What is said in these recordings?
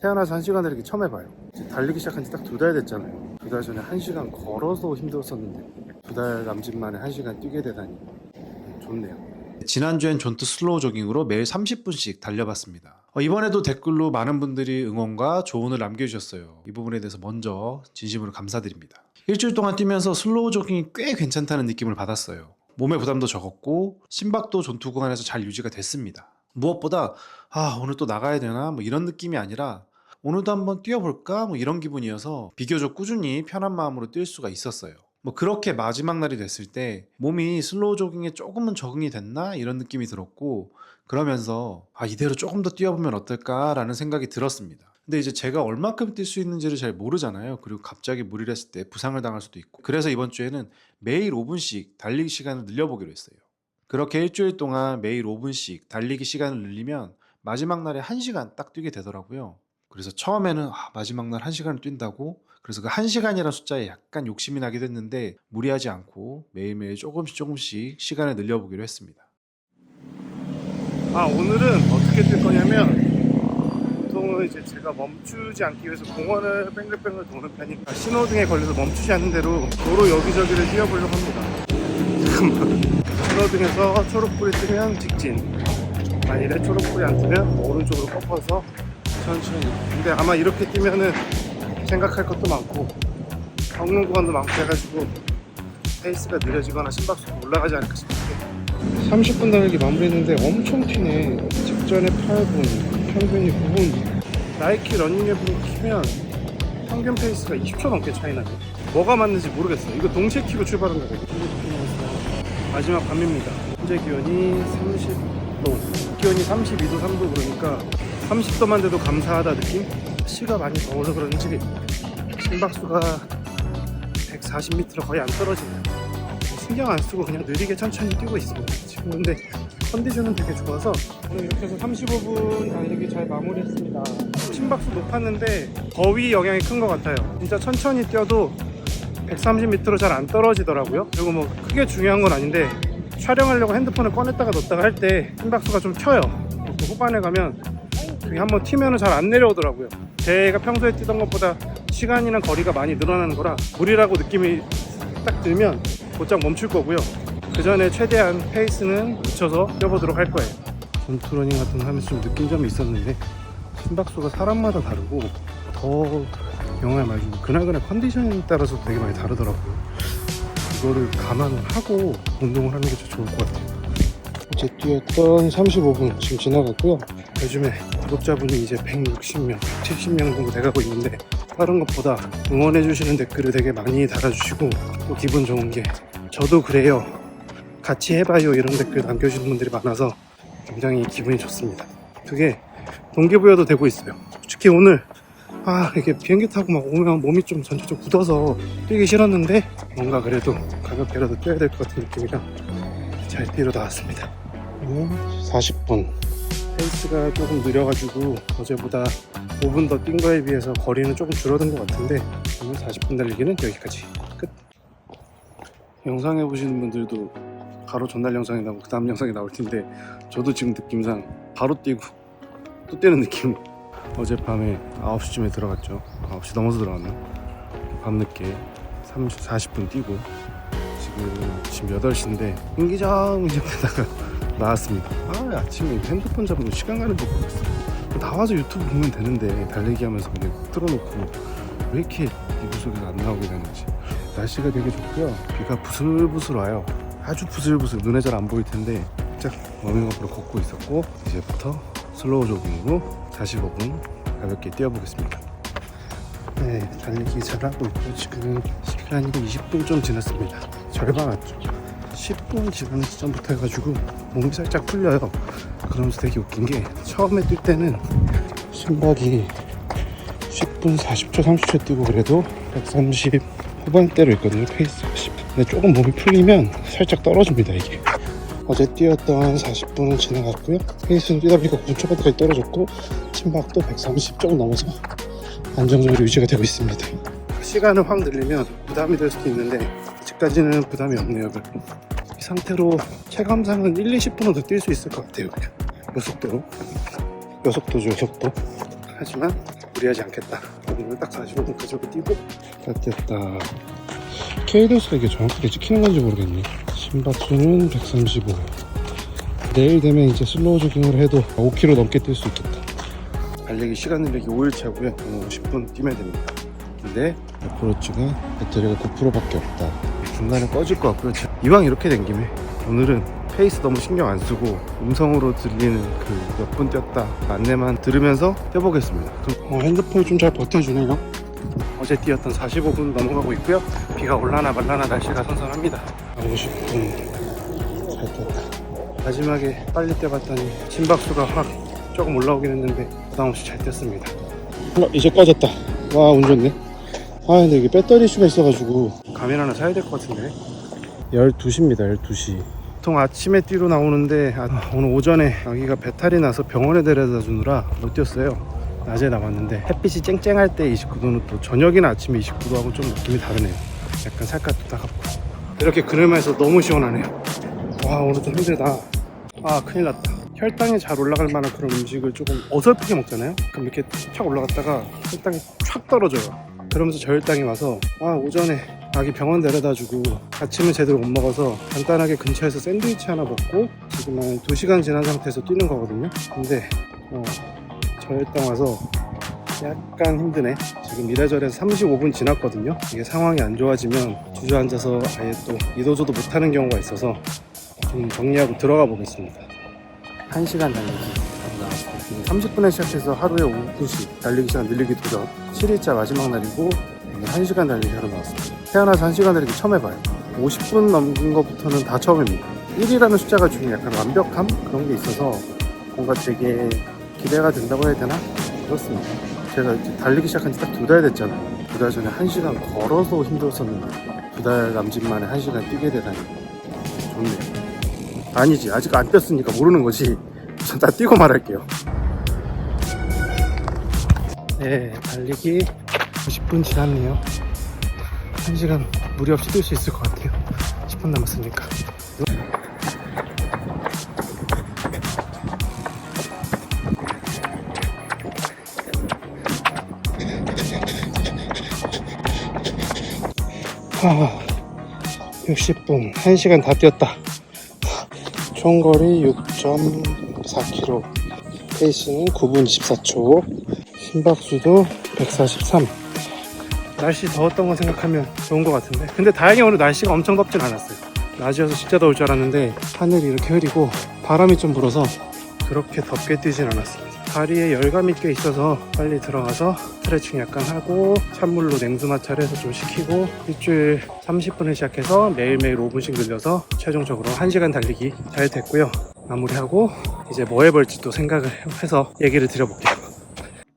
태어나서 한 시간 달리기 처음 해봐요. 달리기 시작한 지 딱 두 달 됐잖아요. 두 달 전에 한 시간 걸어서 힘들었었는데 두 달 남짓 만에 한 시간 뛰게 되다니 음, 좋네요. 지난주엔 존트 슬로우 조깅으로 매일 30분씩 달려봤습니다. 어, 이번에도 댓글로 많은 분들이 응원과 조언을 남겨주셨어요. 이 부분에 대해서 먼저 진심으로 감사드립니다. 일주일 동안 뛰면서 슬로우 조깅이 꽤 괜찮다는 느낌을 받았어요. 몸의 부담도 적었고 심박도 존투 구간에서 잘 유지가 됐습니다. 무엇보다 아 오늘 또 나가야 되나 뭐 이런 느낌이 아니라 오늘도 한번 뛰어볼까 뭐 이런 기분이어서 비교적 꾸준히 편한 마음으로 뛸 수가 있었어요. 뭐 그렇게 마지막 날이 됐을 때 몸이 슬로우 조깅에 조금은 적응이 됐나 이런 느낌이 들었고 그러면서 아 이대로 조금 더 뛰어보면 어떨까라는 생각이 들었습니다. 근데 이제 제가 얼마큼 뛸 수 있는지를 잘 모르잖아요. 그리고 갑자기 무리를 했을 때 부상을 당할 수도 있고. 그래서 이번 주에는 매일 5분씩 달리기 시간을 늘려보기로 했어요. 그렇게 일주일 동안 매일 5분씩 달리기 시간을 늘리면 마지막 날에 1시간 딱 뛰게 되더라고요. 그래서 처음에는 아, 마지막 날 1시간을 뛴다고 그래서 그 1시간이라는 숫자에 약간 욕심이 나기도 했는데 무리하지 않고 매일매일 조금씩 조금씩 시간을 늘려보기로 했습니다. 아 오늘은 어떻게 뛸 거냐면 보통은 이제 제가 멈추지 않기 위해서 공원을 뺑글뺑글 도는 편이니까 신호등에 걸려서 멈추지 않는 대로 도로 여기저기를 뛰어보려고 합니다. 신호등에서 초록불이 뜨면 직진. 만일에 초록불이 안 뜨면 오른쪽으로 꺾어서 천천히. 근데 아마 이렇게 뛰면은 생각할 것도 많고 꺾는 구간도 많고 해가지고 페이스가 느려지거나 심박수가 올라가지 않을까 싶은데. 30분 달리기 마무리했는데 엄청 튀네. 직전에 8분 평균이 9분. 나이키 러닝 앱으로 키면 평균 페이스가 20초 넘게 차이 나네. 뭐가 맞는지 모르겠어 이거 동시에 키고 출발한 거거든 마지막 밤입니다. 현재 기온이 30도. 기온이 32도 3도 그러니까 30도만 돼도 감사하다 느낌? 시가 많이 더워서 그런지 심박수가 140m로 거의 안 떨어지네요 신경 안 쓰고 그냥 느리게 천천히 뛰고 있습니다. 지금 근데 컨디션은 되게 좋아서 오늘 이렇게 해서 35분 달리기 잘 마무리했습니다. 심박수 높았는데 더위 영향이 큰 것 같아요. 진짜 천천히 뛰어도 130m로 잘 안 떨어지더라고요. 그리고 뭐 크게 중요한 건 아닌데 촬영하려고 핸드폰을 꺼냈다가 넣었다가 할 때 심박수가 좀. 그 후반에 가면 한번 튀면은 잘 안 내려오더라고요. 제가 평소에 뛰던 것보다 시간이나 거리가 많이 늘어나는 거라 무리라고 느낌이 딱 들면 곧장 멈출 거고요. 그 전에 최대한 페이스는 늦춰서 뛰어보도록 할 거예요. 전투러닝 같은 거 하면서 좀 느낀 점이 있었는데 심박수가 사람마다 다르고 더 많이 주고 그날그날 컨디션에 따라서 되게 많이 다르더라고요. 이거를 감안을 하고 운동을 하는 게더 좋을 것 같아요. 어제 뛰었던 35분 지금 지나갔고요. 요즘에 구독자분이 이제 160명, 70명 정도 돼가고 있는데 다른 것보다 응원해주시는 댓글을 되게 많이 달아주시고 또 기분 좋은 게 저도 그래요. 같이 해봐요 이런 댓글 남겨주시는 분들이 많아서 굉장히 기분이 좋습니다. 그게 동기부여도 되고 있어요. 특히 오늘 아 이렇게 비행기 타고 막 오면 몸이 좀 전체적으로 굳어서 뛰기 싫었는데 뭔가 그래도 가볍게라도 뛰어야 될 것 같은 느낌이라 잘 뛰러 나왔습니다. 40분 페이스가 조금 느려가지고 어제보다 5분 더 뛴 거에 비해서 거리는 조금 줄어든 것 같은데 오늘 40분 달리기는 여기까지. 끝. 영상에 보시는 분들도 바로 전날 영상이 나오고 그 다음 영상이 나올 텐데 저도 지금 느낌상 바로 뛰고 또 뛰는 느낌. 어젯밤에 9시쯤에 들어갔죠. 9시 넘어서 들어갔나 밤늦게 30, 40분 뛰고 지금 지금 8시인데 인기장 이제 하다가 나왔습니다. 아 아침에 핸드폰 잡으면 시간 가는 거 모르겠어요 나와서 유튜브 보면 되는데 달리기 하면서 그냥 틀어놓고 왜 이렇게 이불 소리가 안 나오게 되는지. 날씨가 되게 좋고요. 비가 부슬부슬 와요. 아주 부슬부슬 눈에 잘 안 보일 텐데 짝 워밍업으로 걷고 있었고 이제부터 슬로우 조깅으로 45분 가볍게 뛰어보겠습니다. 네 달리기 잘하고 있고 지금 시간이 20분 좀 지났습니다. 절반 왔죠 10분 지난 시점부터 해가지고 몸이 살짝 풀려요. 그러면서 되게 웃긴 게 처음에 뛸 때는 심박이 10분 40초 30초 뛰고 그래도 130 후반대로 있거든요 페이스. 10 근데 조금 몸이 풀리면 살짝 떨어집니다 이게. 어제 뛰었던 40분은 지나갔고요. 페이스는 뛰다 보니까 9초까지 떨어졌고 심박도 130 조금 넘어서 안정적으로 유지가 되고 있습니다. 시간을 확 늘리면 부담이 될 수도 있는데 아직까지는 부담이 없네요 별로 이 상태로 체감상은 1, 20분은 더 뛸 수 있을 것 같아요 그냥. 요 속도로 요 속도죠 요 속도 하지만 무리하지 않겠다. 오늘 딱 45분까지 이렇게 뛰고 다 뛰었다. K도수가 이게 정확하게 찍히는 건지 모르겠네. 심박수는 135. 내일 되면 이제 슬로우 조깅을 해도 5km 넘게 뛸 수 있겠다. 달리기 시간 늘리기 5일차고요. 50분 뛰면 됩니다. 근데 어프로치가 배터리가 9%밖에 없다. 중간에 꺼질 것 같고요. 자, 이왕 이렇게 된 김에 오늘은 페이스 너무 신경 안 쓰고 음성으로 들리는 그 몇 분 뛰었다 안내만 들으면서 뛰어보겠습니다. 어, 핸드폰이 좀 잘 버텨주네요. 어제 뛰었던 45분 넘어가고 있고요. 비가 올라나 말라나 날씨가 선선합니다. 50분 잘 뛰었다. 마지막에 빨리 뛰어봤더니 심박수가 확 조금 올라오긴 했는데 부담 없이 잘 뛰었습니다. 어, 이제 꺼졌다. 와, 운 좋네. 아, 근데 이게 배터리 이슈가 있어가지고 가면 하나 사야 될 것 같은데. 12시입니다, 12시. 보통 아침에 뛰러 나오는데 아, 오늘 오전에 아기가 배탈이 나서 병원에 데려다 주느라 못 뛰었어요. 낮에 나왔는데 햇빛이 쨍쨍할 때 29도는 또 저녁이나 아침에 29도하고 좀 느낌이 다르네요. 약간 살갗도 따갑고. 이렇게 그늘만에서 너무 시원하네요. 와, 오늘 좀 힘들다. 아, 큰일 났다. 혈당이 잘 올라갈 만한 그런 음식을 조금 어설프게 먹잖아요. 그럼 이렇게 촥 올라갔다가 혈당이 촥 떨어져요. 그러면서 저혈 당이 와서 아 오전에 아기 병원 데려다 주고 아침은 제대로 못 먹어서 간단하게 근처에서 샌드위치 하나 먹고 지금은 2시간 지난 상태에서 뛰는 거거든요. 근데 어, 저혈당 와서 약간 힘드네. 지금 이래저래 35분 지났거든요. 이게 상황이 안 좋아지면 주저앉아서 아예 또 이도저도 못하는 경우가 있어서 좀 정리하고 들어가 보겠습니다. 1시간 달리기 나왔습니다. 30분에 시작해서 하루에 오후 2시 달리기 시간 늘리기 도전 7일차 마지막 날이고 오늘 1시간 달리기 하러 나왔습니다. 태어나서 1시간 달리기 처음 해봐요. 50분 넘긴 것부터는 다 처음입니다. 1이라는 숫자가 주는 약간 완벽함? 그런 게 있어서 뭔가 되게 기대가 된다고 해야 되나? 그렇습니다. 제가 이제 달리기 시작한 지 딱 두 달 됐잖아요. 두 달 전에 1시간 걸어서 힘들었었는데 두 달 남짓 만에 1시간 뛰게 되다니 좋네요. 아니지 아직 안 뛰었으니까 모르는 거지 우선 다 뛰고 말할게요 네 달리기 50분 지났네요. 1시간 무리 없이 뛸 수 있을 것 같아요. 10분 남았으니까? 하, 60분. 1시간 다 뛰었다. 총거리 6.4km 페이스는 9분 24초 심박수도 143 날씨 더웠던 거 생각하면 좋은 것 같은데. 근데 다행히 오늘 날씨가 엄청 덥진 않았어요. 낮이어서 진짜 더울 줄 알았는데 하늘이 이렇게 흐리고 바람이 좀 불어서 그렇게 덥게 뛰진 않았습니다. 다리에 열감이 꽤 있어서 빨리 들어가서 스트레칭 약간 하고 찬물로 냉수 마찰 해서 좀 식히고 일주일 30분을 시작해서 매일매일 5분씩 늘려서 최종적으로 1시간 달리기 잘 됐고요. 마무리하고 이제 뭐 해볼지 또 생각을 해서 얘기를 드려볼게요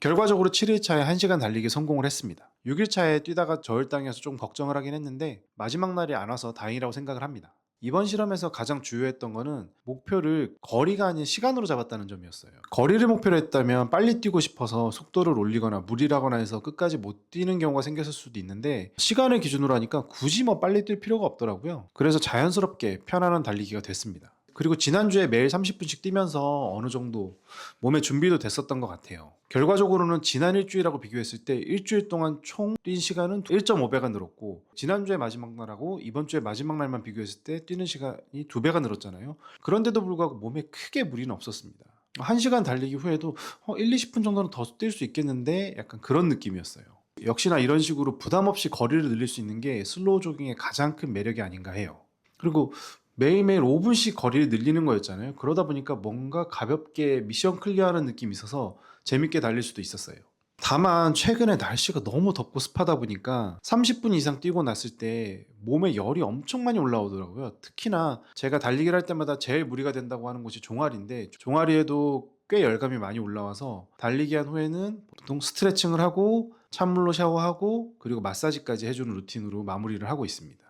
결과적으로 7일차에 1시간 달리기 성공을 했습니다. 6일차에 뛰다가 저혈당이어서 좀 걱정을 하긴 했는데 마지막 날이 안 와서 다행이라고 생각을 합니다. 이번 실험에서 가장 주요했던 거는 목표를 거리가 아닌 시간으로 잡았다는 점이었어요. 거리를 목표로 했다면 빨리 뛰고 싶어서 속도를 올리거나 무리라거나 해서 끝까지 못 뛰는 경우가 생겼을 수도 있는데 시간을 기준으로 하니까 굳이 뭐 빨리 뛸 필요가 없더라고요. 그래서 자연스럽게 편안한 달리기가 됐습니다. 그리고 지난주에 매일 30분씩 뛰면서 어느 정도 몸의 준비도 됐었던 것 같아요. 결과적으로는 지난 일주일하고 비교했을 때 일주일 동안 총 뛴 시간은 1.5배가 늘었고 지난주에 마지막 날하고 이번 주에 마지막 날만 비교했을 때 뛰는 시간이 2배가 늘었잖아요. 그런데도 불구하고 몸에 크게 무리는 없었습니다. 1시간 달리기 후에도 어, 1, 20분 정도는 더 뛸 수 있겠는데 약간 그런 느낌이었어요. 역시나 이런 식으로 부담 없이 거리를 늘릴 수 있는 게 슬로우 조깅의 가장 큰 매력이 아닌가 해요. 그리고 매일매일 5분씩 거리를 늘리는 거였잖아요. 그러다 보니까 뭔가 가볍게 미션 클리어하는 느낌이 있어서 재밌게 달릴 수도 있었어요. 다만 최근에 날씨가 너무 덥고 습하다 보니까 30분 이상 뛰고 났을 때 몸에 열이 엄청 많이 올라오더라고요. 특히나 제가 달리기를 할 때마다 제일 무리가 된다고 하는 곳이 종아리인데 종아리에도 꽤 열감이 많이 올라와서 달리기 한 후에는 보통 스트레칭을 하고 찬물로 샤워하고 그리고 마사지까지 해주는 루틴으로 마무리를 하고 있습니다.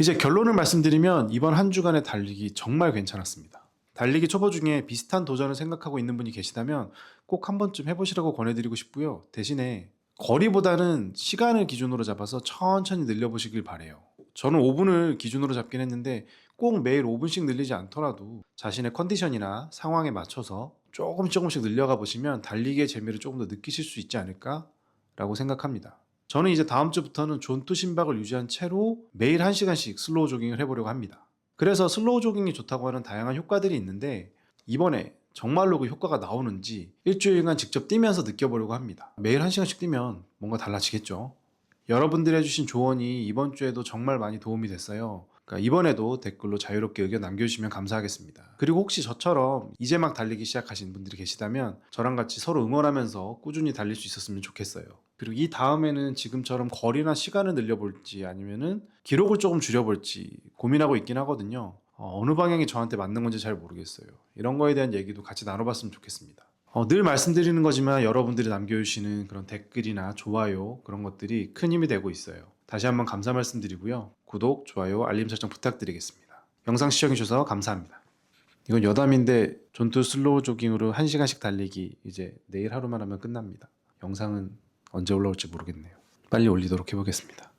이제 결론을 말씀드리면 이번 한 주간의 달리기 정말 괜찮았습니다. 달리기 초보 중에 비슷한 도전을 생각하고 있는 분이 계시다면 꼭 한 번쯤 해보시라고 권해드리고 싶고요. 대신에 거리보다는 시간을 기준으로 잡아서 천천히 늘려보시길 바래요. 저는 5분을 기준으로 잡긴 했는데 꼭 매일 5분씩 늘리지 않더라도 자신의 컨디션이나 상황에 맞춰서 조금 조금씩 늘려가 보시면 달리기의 재미를 조금 더 느끼실 수 있지 않을까 라고 생각합니다. 저는 이제 다음 주부터는 존투 심박을 유지한 채로 매일 1시간씩 슬로우 조깅을 해보려고 합니다. 그래서 슬로우 조깅이 좋다고 하는 다양한 효과들이 있는데 이번에 정말로 그 효과가 나오는지 일주일간 직접 뛰면서 느껴보려고 합니다. 매일 1시간씩 뛰면 뭔가 달라지겠죠. 여러분들이 해주신 조언이 이번 주에도 정말 많이 도움이 됐어요. 그러니까 이번에도 댓글로 자유롭게 의견 남겨주시면 감사하겠습니다. 그리고 혹시 저처럼 이제 막 달리기 시작하신 분들이 계시다면 저랑 같이 서로 응원하면서 꾸준히 달릴 수 있었으면 좋겠어요. 그리고 이 다음에는 지금처럼 거리나 시간을 늘려볼지 아니면은 기록을 조금 줄여볼지 고민하고 있긴 하거든요. 어, 어느 방향이 저한테 맞는 건지 잘 모르겠어요. 이런 거에 대한 얘기도 같이 나눠봤으면 좋겠습니다. 어, 늘 말씀드리는 거지만 여러분들이 남겨주시는 그런 댓글이나 좋아요 그런 것들이 큰 힘이 되고 있어요. 다시 한번 감사 말씀드리고요. 구독, 좋아요, 알림 설정 부탁드리겠습니다. 영상 시청해주셔서 감사합니다. 이건 여담인데 존투 슬로우 조깅으로 1시간씩 달리기 이제 내일 하루만 하면 끝납니다. 영상은 언제 올라올지 모르겠네요. 빨리 올리도록 해보겠습니다.